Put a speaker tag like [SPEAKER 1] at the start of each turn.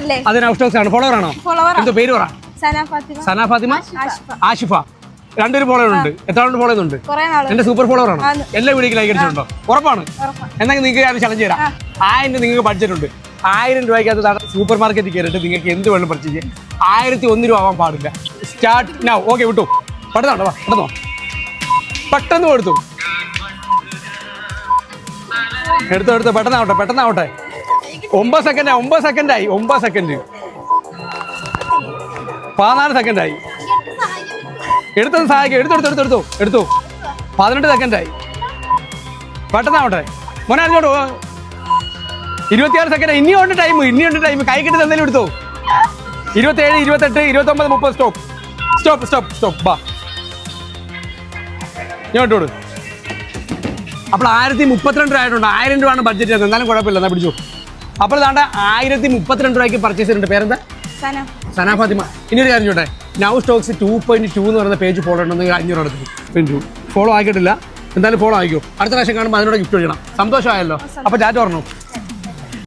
[SPEAKER 1] അല്ലേ?
[SPEAKER 2] അത് നൗസ്റ്റോക്സ് ആണ്. ഫോളോവർ ആണോ? എന്തോ പേര് പറ?
[SPEAKER 1] സന ഫാത്തിമ. ആഷിഫ.
[SPEAKER 2] രണ്ടൊരു ഫോളോവർ ഉണ്ട്. എത്ര ഫോളോ ചെയ്യുന്നുണ്ട്? എന്റെ സൂപ്പർ ഫോളോവർ ആണ്. എല്ലാ വീഡിയോക്ക് ലൈക്ക് അടിച്ചിട്ടുണ്ടോ? ഉറപ്പാണ്. എന്നാൽ നിങ്ങൾക്ക് ഞാൻ ചലഞ്ച് തരാം. ആയിരം നിങ്ങൾക്ക് ബഡ്ജറ്റ് ഉണ്ട് ആയിരം രൂപയ്ക്കകത്ത് സൂപ്പർ മാർക്കറ്റിൽ കയറിയിട്ട് നിങ്ങൾക്ക് എന്ത് വേണം പർച്ചേസ് ചെയ്യാം. ആയിരത്തി ഒന്ന് രൂപ ആവാൻ പാടില്ല. സ്റ്റാർട്ട് നൗ ഓക്കെ വിട്ടു. പെട്ടെന്നോ വാ പെട്ടെന്നോ പെട്ടെന്ന് കൊടുത്തു. എടുത്തോ എടുത്തോ. പെട്ടെന്നാവട്ടെ പെട്ടെന്നാവട്ടെ. ഒമ്പത് സെക്കൻഡായി ഒമ്പത് സെക്കൻഡായി ഒമ്പത് സെക്കൻഡ് പതിനാല് സെക്കൻഡായി എടുത്തു സഹായിക്കും. എടുത്തു എടുത്തു എടുത്തു എടുത്തു എടുത്തു. പതിനെട്ട് സെക്കൻഡായി പെട്ടെന്നാവട്ടെ. മോനെ അറിഞ്ഞോട്ടു ഇരുപത്തിയാറ് സെക്കൻഡ് ഇനിയുണ്ട് ടൈം ഇനിയുണ്ട് ടൈം കൈ കിട്ടി എന്തെങ്കിലും എടുത്തു. ഇരുപത്തേഴ് ഇരുപത്തെട്ട് ഇരുപത്തൊമ്പത് മുപ്പത്. സ്റ്റോപ്പ് സ്റ്റോപ്പ് സ്റ്റോപ്പ് സ്റ്റോപ്പ് ബാ. വിട് അപ്പോൾ ആയിരത്തി മുപ്പത്തിരണ്ട് രൂപ ആയിട്ടുണ്ട്. ആയിരം രൂപയാണ് ബഡ്ജറ്റ് എന്നാലും കുഴപ്പമില്ല. എന്നാൽ പിടിച്ചു. അപ്പോൾ താണ്ട ആയിരത്തി മുപ്പത്തിരണ്ട് രൂപയ്ക്ക് പർച്ചേസ് ചെയ്തിട്ടുണ്ട്. പേരെന്താ?
[SPEAKER 1] സന.
[SPEAKER 2] ഫാത്തിമ. ഇനി ഒരു കാര്യം ചോട്ടെ? Now stocks two point two എന്ന് പറയുന്ന പേജ് ഫോളോ ഉണ്ടെന്ന് അഞ്ഞൂറ് അടുത്ത് ഫോളോ ആക്കിയിട്ടില്ല എന്തായാലും ഫോളോ ആയിക്കോ. അടുത്ത പ്രാവശ്യം കാണുമ്പോൾ അതിനോട് ഗിഫ്റ്റ് ചെയ്യണം സന്തോഷമായല്ലോ. അപ്പോൾ ചാറ്റ് പറഞ്ഞു